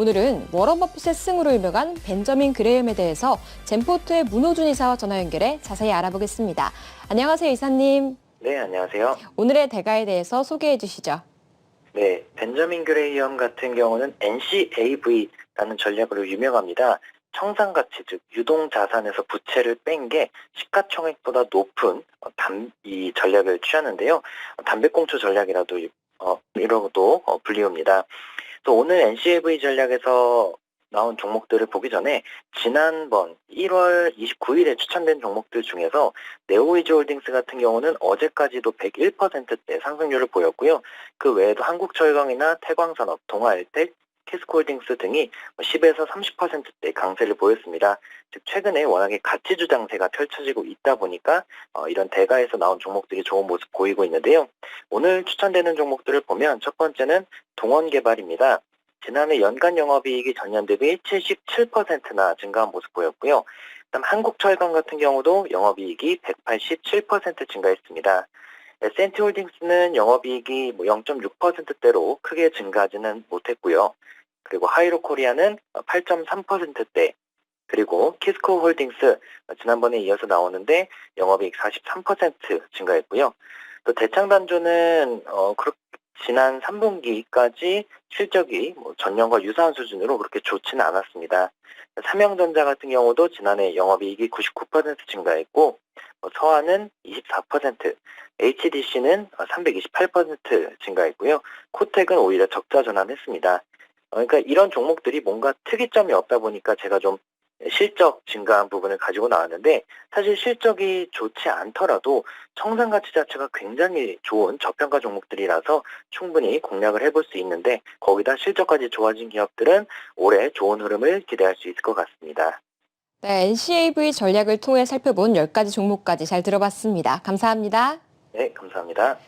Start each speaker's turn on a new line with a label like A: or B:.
A: 오늘은 워런 버핏의 승으로 유명한 벤저민 그레이엄에 대해서 젠포트의 문호준 이사와 전화 연결해 자세히 알아보겠습니다. 안녕하세요, 이사님.
B: 네, 안녕하세요.
A: 오늘의 대가에 대해서 소개해 주시죠.
B: 네, 벤저민 그레이엄 같은 경우는 NCAV라는 전략으로 유명합니다. 청산가치, 즉 유동 자산에서 부채를 뺀 게 시가총액보다 높은 어, 담, 이 전략을 취하는데요. 어, 담배꽁초 전략이라도 어, 이러고도 어, 불리웁니다. 또 오늘 NCAV 전략에서 나온 종목들을 보기 전에 지난번 1월 29일에 추천된 종목들 중에서 네오이즈 홀딩스 같은 경우는 어제까지도 101%대 상승률을 보였고요. 그 외에도 한국철강이나 태광산업, 동아일텍, 키스코홀딩스 등이 10에서 30%대 강세를 보였습니다. 즉 최근에 워낙에 가치 주장세가 펼쳐지고 있다 보니까 어, 이런 대가에서 나온 종목들이 좋은 모습 보이고 있는데요. 오늘 추천되는 종목들을 보면 첫 번째는 동원개발입니다. 지난해 연간 영업이익이 전년 대비 77%나 증가한 모습 보였고요. 그다음 한국철강 같은 경우도 영업이익이 187% 증가했습니다. S&T 홀딩스는 영업이익이 뭐 0.6%대로 크게 증가하지는 못했고요. 그리고 하이로 코리아는 8.3%대, 그리고 키스코 홀딩스 지난번에 이어서 나오는데 영업이익 43% 증가했고요. 또 대창단조는 어, 그렇- 지난 3분기까지 실적이 뭐 전년과 유사한 수준으로 그렇게 좋지는 않았습니다. 삼형전자 같은 경우도 지난해 영업이익이 99% 증가했고 뭐 서한은 24%, HDC는 328% 증가했고요. 코텍은 오히려 적자 전환했습니다. 어, 그러니까 이런 종목들이 뭔가 특이점이 없다 보니까 제가 좀 실적 증가한 부분을 가지고 나왔는데 사실 실적이 좋지 않더라도 청산 가치 자체가 굉장히 좋은 저평가 종목들이라서 충분히 공략을 해볼 수 있는데 거기다 실적까지 좋아진 기업들은 올해 좋은 흐름을 기대할 수 있을 것 같습니다.
A: 네, NCAV 전략을 통해 살펴본 10가지 종목까지 잘 들어봤습니다. 감사합니다.
B: 네, 감사합니다.